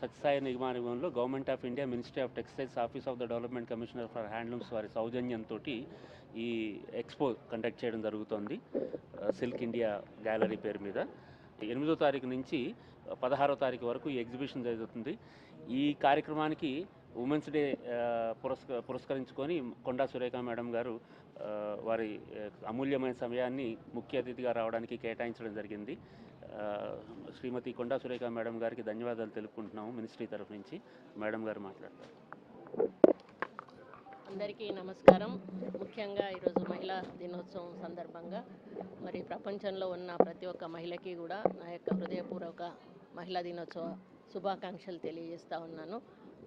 Sathya Sai నిగమానిగంలో government of India ministry of textiles office of the development commissioner for handlooms వారి సౌజన్యంతో ఈ expo conduct చేయడం జరుగుతోంది సిల్క్ ఇండియా గ్యాలరీ పేరు మీద. ఎనిమిదో తారీఖు నుంచి పదహారో తారీఖు వరకు ఈ ఎగ్జిబిషన్ జరుగుతుంది. ఈ కార్యక్రమానికి ఉమెన్స్ డే పురస్క పురస్కరించుకొని కొండా సురేఖ మేడం గారు వారి అమూల్యమైన సమయాన్ని ముఖ్య అతిథిగా రావడానికి కేటాయించడం జరిగింది. శ్రీమతి కొండా సురేఖ మేడం గారికి ధన్యవాదాలు తెలుపుకుంటున్నాము మినిస్ట్రీ తరఫు నుంచి. మేడం గారు మాట్లాడతారు. అందరికీ నమస్కారం. ముఖ్యంగా ఈరోజు మహిళా దినోత్సవం సందర్భంగా మరి ప్రపంచంలో ఉన్న ప్రతి ఒక్క మహిళకి కూడా నా యొక్క హృదయపూర్వక మహిళా దినోత్సవ శుభాకాంక్షలు తెలియజేస్తూ ఉన్నాను.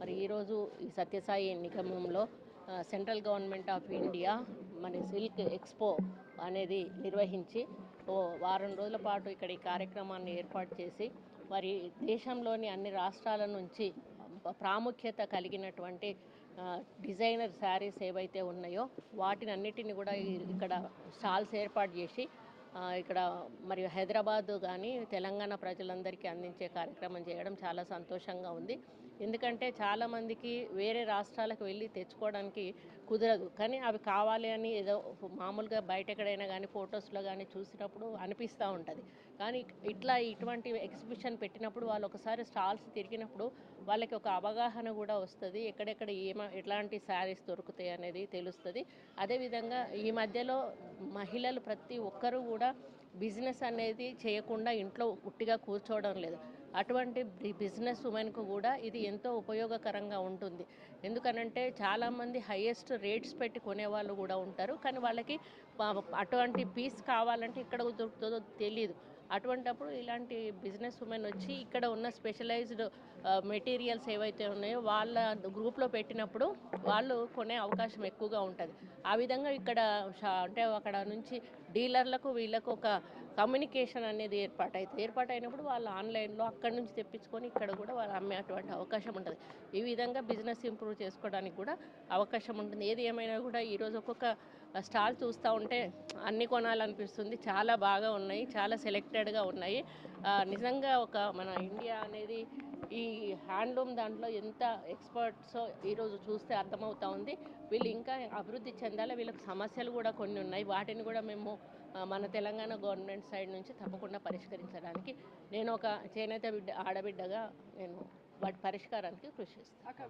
మరి ఈరోజు ఈ సత్యసాయి నిగమంలో సెంట్రల్ గవర్నమెంట్ ఆఫ్ ఇండియా మరి సిల్క్ ఎక్స్పో అనేది నిర్వహించి వారం రోజుల పాటు ఇక్కడ ఈ కార్యక్రమాన్ని ఏర్పాటు చేసి మరి దేశంలోని అన్ని రాష్ట్రాల నుంచి ప్రాముఖ్యత కలిగినటువంటి డిజైనర్ శారీస్ ఏవైతే ఉన్నాయో వాటిని అన్నిటిని కూడా ఇక్కడ స్టాల్స్ ఏర్పాటు చేసి ఇక్కడ మరియు హైదరాబాద్ కానీ తెలంగాణ ప్రజలందరికీ అందించే కార్యక్రమం చేయడం చాలా సంతోషంగా ఉంది. ఎందుకంటే చాలామందికి వేరే రాష్ట్రాలకు వెళ్ళి తెచ్చుకోవడానికి కుదరదు. కానీ అవి కావాలి అని ఏదో మామూలుగా బయట ఎక్కడైనా కానీ ఫొటోస్లో కానీ చూసినప్పుడు అనిపిస్తూ ఉంటుంది. కానీ ఇట్లా ఇటువంటి ఎగ్జిబిషన్ పెట్టినప్పుడు వాళ్ళు ఒకసారి స్టాల్స్ తిరిగినప్పుడు వాళ్ళకి ఒక అవగాహన కూడా వస్తుంది. ఎక్కడెక్కడ ఏమ ఎట్లాంటి శారీస్ దొరుకుతాయి అనేది తెలుస్తుంది. అదేవిధంగా ఈ మధ్యలో మహిళలు ప్రతి ఒక్కరూ కూడా బిజినెస్ అనేది చేయకుండా ఇంట్లో ఉట్టిగా కూర్చోవడం లేదు. అటువంటి బిజినెస్ ఉమెన్కు కూడా ఇది ఎంతో ఉపయోగకరంగా ఉంటుంది. ఎందుకనంటే చాలామంది హయ్యెస్ట్ రేట్స్ పెట్టి కొనేవాళ్ళు కూడా ఉంటారు. కానీ వాళ్ళకి అటువంటి పీస్ కావాలంటే ఇక్కడ దొరుకుతుందో తెలియదు అటువంటప్పుడు ఇలాంటి బిజినెస్ ఉమెన్ వచ్చి ఇక్కడ ఉన్న స్పెషలైజ్డ్ మెటీరియల్స్ ఏవైతే ఉన్నాయో వాళ్ళ గ్రూప్లో పెట్టినప్పుడు వాళ్ళు కొనే అవకాశం ఎక్కువగా ఉంటుంది. ఆ విధంగా ఇక్కడ షా- అంటే అక్కడ నుంచి డీలర్లకు వీళ్ళకు ఒక కమ్యూనికేషన్ అనేది ఏర్పాటైతే ఏర్పాటైనప్పుడు వాళ్ళు ఆన్లైన్లో అక్కడ నుంచి తెప్పించుకొని ఇక్కడ కూడా వాళ్ళు అమ్మేటువంటి అవకాశం ఉంటుంది. ఈ విధంగా బిజినెస్ ఇంప్రూవ్ చేసుకోవడానికి కూడా అవకాశం ఉంటుంది. ఏది ఏమైనా కూడా ఈరోజు ఒక్కొక్క స్టాల్ చూస్తూ ఉంటే అన్ని కొనాలనిపిస్తుంది. చాలా బాగా ఉన్నాయి. చాలా సెలెక్టెడ్గా ఉన్నాయి. నిజంగా ఒక మన ఇండియా అనేది ఈ హ్యాండ్లూమ్ దాంట్లో ఎంత ఎక్స్పర్ట్స్ ఈరోజు చూస్తే అర్థమవుతా ఉంది. వీళ్ళు ఇంకా అభివృద్ధి చెందాలి. వీళ్ళకి సమస్యలు కూడా కొన్ని ఉన్నాయి. వాటిని కూడా మేము మన తెలంగాణ గవర్నమెంట్ సైడ్ నుంచి తప్పకుండా పరిష్కరించడానికి నేను ఒక చేనేత బిడ్డ ఆడబిడ్డగా నేను వాటి పరిష్కారానికి కృషి చేస్తాను.